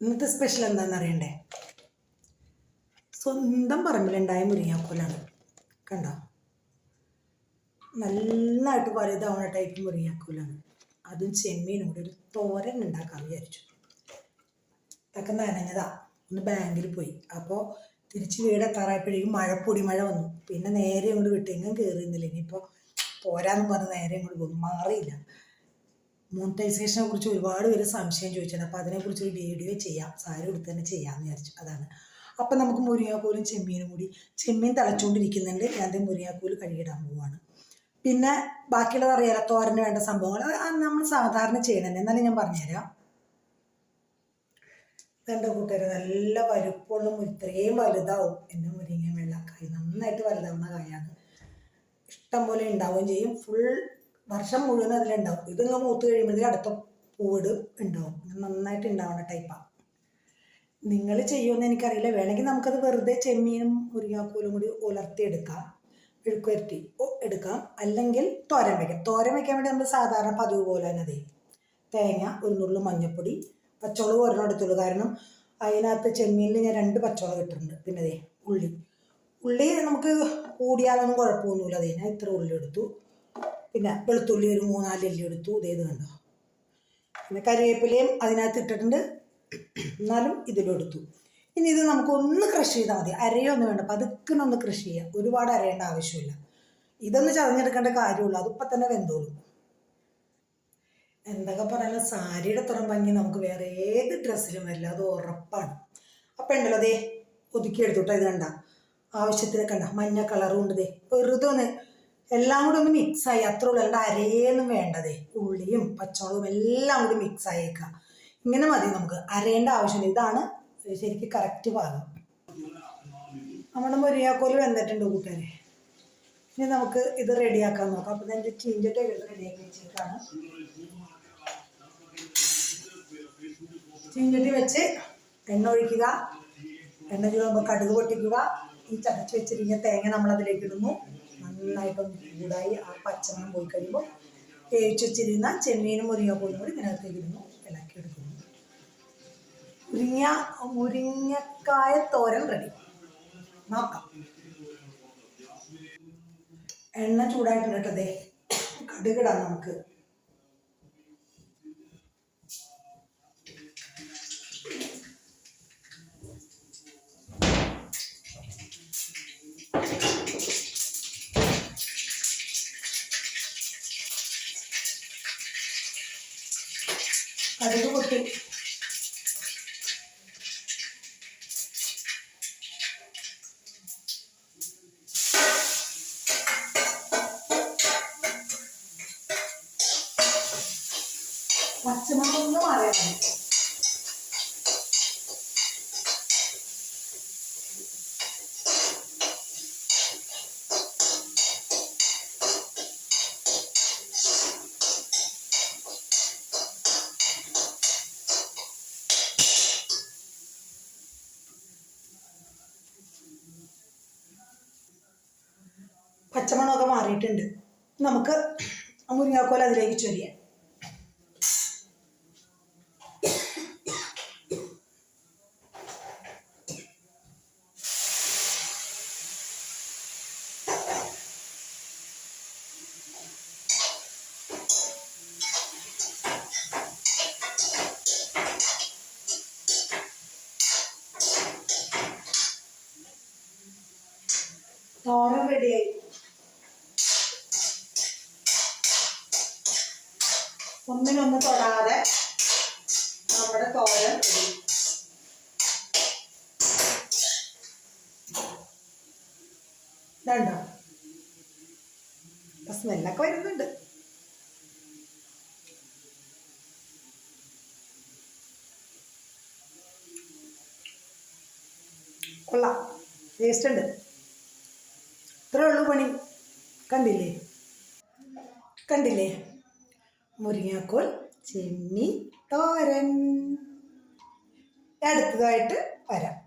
ഇന്നത്തെ സ്പെഷ്യൽ എന്താണെന്ന് അറിയണ്ടേ? സ്വന്തം പറമ്പിലുണ്ടായ മുരിങ്ങാക്കോലാണ്. കണ്ടോ? നന്നായിട്ട് വലുതാവുന്ന ടൈപ്പ് മുരിങ്ങാക്കോലാണ്. അതും ചെമ്മീനും കൂടി ഒരു തോരൻ ഉണ്ടാക്കാൻ വിചാരിച്ചു. ഇതൊക്കെ നനഞ്ഞതാ. ഒന്ന് ബാങ്കിൽ പോയി. അപ്പോൾ തിരിച്ച് വീടെത്താറായപ്പോഴേക്കും മഴ പൊടിമഴ വന്നു. പിന്നെ നേരെ അങ്ങോട്ട് വിട്ടെങ്കിലും കയറിയുന്നില്ല ഇനിയിപ്പോൾ പോരാന്ന് പറഞ്ഞ് നേരെ അങ്ങോട്ട് പോകുന്നു. മാറിയില്ല. മോണിറ്റൈസേഷനെ കുറിച്ച് ഒരുപാട് പേര് സംശയം ചോദിച്ചിട്ടുണ്ട്. അപ്പോൾ അതിനെക്കുറിച്ച് ഒരു വീഡിയോ ചെയ്യാം. സാരി എടുത്ത് തന്നെ ചെയ്യാമെന്ന് വിചാരിച്ചു. അതാണ്. അപ്പം നമുക്ക് മുരിങ്ങാക്കോലും ചെമ്മീനും കൂടി ചെമ്മീൻ തിളച്ചുകൊണ്ടിരിക്കുന്നുണ്ട് ഞാൻ മുരിങ്ങാക്കോൽ കഴുകിയിടാൻ പോവാണ്. പിന്നെ ബാക്കിയുള്ളത് അറിയാലോ തോരന് വേണ്ട സംഭവങ്ങൾ. നമ്മൾ സാധാരണ ചെയ്യണത് എന്നാലും ഞാൻ പറഞ്ഞുതരാം. എന്റെ കൂട്ടുകാർ നല്ല വലുപ്പമുള്ള ഇത്രയും വലുതാവും എന്റെ മുരിങ്ങ വെള്ളക്കായി. നന്നായിട്ട് വലുതാവുന്ന കായാണ്. ഇഷ്ടം പോലെ ഉണ്ടാവുകയും ചെയ്യും. ഫുൾ വർഷം മുഴുവൻ അതിലുണ്ടാവും. ഇതിങ്ങ് മൂത്ത് കഴിയുമ്പോഴത്തേക്ക് അടുത്ത പൂവിട് ഉണ്ടാവും. നന്നായിട്ട് ഉണ്ടാവുന്ന ടൈപ്പാണ് നിങ്ങൾ ചെയ്യുമെന്ന് എനിക്കറിയില്ല. വേണമെങ്കിൽ നമുക്കത് വെറുതെ ചെമ്മീനും മുരിങ്ങാക്കൂലും കൂടി ഉലർത്തിയെടുക്കാം. മെഴുക്കുവരട്ടി എടുക്കാം. അല്ലെങ്കിൽ തോരൻ വയ്ക്കാം തോരൻ വയ്ക്കാൻ വേണ്ടി നമ്മൾ സാധാരണ പതിവ് പോലെ തന്നെ തേങ്ങ ഒരു നുള്ളു മഞ്ഞൾപ്പൊടി പച്ചമുളക് ഒരെണ്ണം എടുത്തുള്ളൂ. കാരണം അതിനകത്ത് ചെമ്മീനിൽ ഞാൻ രണ്ട് പച്ചമുളക് ഇട്ടിട്ടുണ്ട്. പിന്നെ ദേ ഉള്ളി. ഉള്ളി നമുക്ക് കൂടിയാലൊന്നും കുഴപ്പമൊന്നുമില്ല. ഞാൻ ഇത്ര ഉള്ളി എടുത്തു. പിന്നെ വെളുത്തുള്ളി ഒരു മൂന്നാൽ അല്ലി എടുത്തു. ഇതേ ഇത് കണ്ടോ? പിന്നെ കറിവേപ്പിലയും അതിനകത്ത് ഇട്ടിട്ടുണ്ട്. എന്നാലും ഇതിലെടുത്തു ഇനി ഇത് നമുക്ക് ഒന്ന് ക്രഷ് ചെയ്താൽ മതി അരയൊന്നും വേണ്ട. പതുക്കനെ ഒന്ന് കൃഷി ചെയ്യാം. ഒരുപാട് അരയേണ്ട ആവശ്യമില്ല. ഇതൊന്ന് ചതഞ്ഞെടുക്കേണ്ട കാര്യമുള്ളൂ. അതിപ്പോൾ തന്നെ വെന്തോളും. എന്തൊക്കെ പറയാനുള്ള സാരിയുടെ തുറം ഭംഗി നമുക്ക് വേറെ ഏത് ഡ്രസ്സിലും വരില്ല. അത് ഉറപ്പാണ്. അപ്പം ഉണ്ടല്ലോ ദേ ഒതുക്കി എടുത്തോട്ടെ ഇത് കണ്ട. ആവശ്യത്തിന് കണ്ട. മഞ്ഞ കളറും ഉണ്ട് ദേ. വെറുതെ ഒന്ന് എല്ലാം കൂടി ഒന്ന് മിക്സായി അത്ര ഉള്ളൂ. അല്ലാണ്ട് അരയൊന്നും വേണ്ടതേ. ഉള്ളിയും പച്ചമുളകും എല്ലാം കൂടി മിക്സ് ആയേക്കുക ഇങ്ങനെ മതി നമുക്ക്. അരയേണ്ട ആവശ്യമില്ല. ഇതാണ് ശരിക്കും കറക്റ്റ് ഭാഗം. നമ്മുടെ മുരിങ്ങാക്കോൽ വെന്തിട്ടുണ്ട് കൂട്ടുകാരെ. ഇനി നമുക്ക് ഇത് റെഡിയാക്കാൻ നോക്കാം. അപ്പം ഞാൻ ചീഞ്ചട്ടൊക്കെ റെഡിയാക്കി വെച്ചിട്ടാണ് ചീഞ്ചട്ടി വെച്ച് എണ്ണ ഒഴിക്കുക. എണ്ണ ചൂടുമ്പോൾ കടുക് പൊട്ടിക്കുക. ഈ ചതച്ച് വെച്ചിരിക്കുന്ന തേങ്ങ നമ്മൾ അതിലേക്ക് ഇടുന്നു. നന്നായിട്ടൊന്ന് ചൂടായി ആ പച്ചമണം പോയി കഴിയുമ്പോൾ വേവിച്ച് വെച്ചിരുന്ന ചെമ്മീനും മുരിങ്ങക്കോലും കൂടി ഇതിനകത്തേക്ക് ഇടുന്നു. ഇളക്കി എടുക്കുന്നു. മുരിങ്ങ മുരിങ്ങക്കായ തോരൻ റെഡി നോക്കാം. എണ്ണ ചൂടായിട്ടുണ്ട് കേട്ടോ ദേ. കടുകിടാം നമുക്ക്. പച്ചമുളക് ഒന്ന് മാറിയാൽ മതി പച്ചമണമൊക്കെ മാറിയിട്ടുണ്ട്. നമുക്ക് മുരിങ്ങാക്കോല അതിലേക്ക് ചൊരിയാം. തോരൻ റെഡിയായി. ഒന്നിനൊന്ന് തൊടാതെ നമ്മുടെ തോരൻ ready. ഇതുണ്ടോ? സ്മെല്ലൊക്കെ വരുന്നുണ്ട്. കൊള്ളാം. ടേസ്റ്റ് ഉണ്ട്. ഇത്രേ ഉള്ളൂ പണി. കണ്ടില്ലേ? കണ്ടില്ലേ? മുരിങ്ങാക്കോൽ ചെമ്മീൻ തോരൻ. അടുത്തതായിട്ട് വരാം.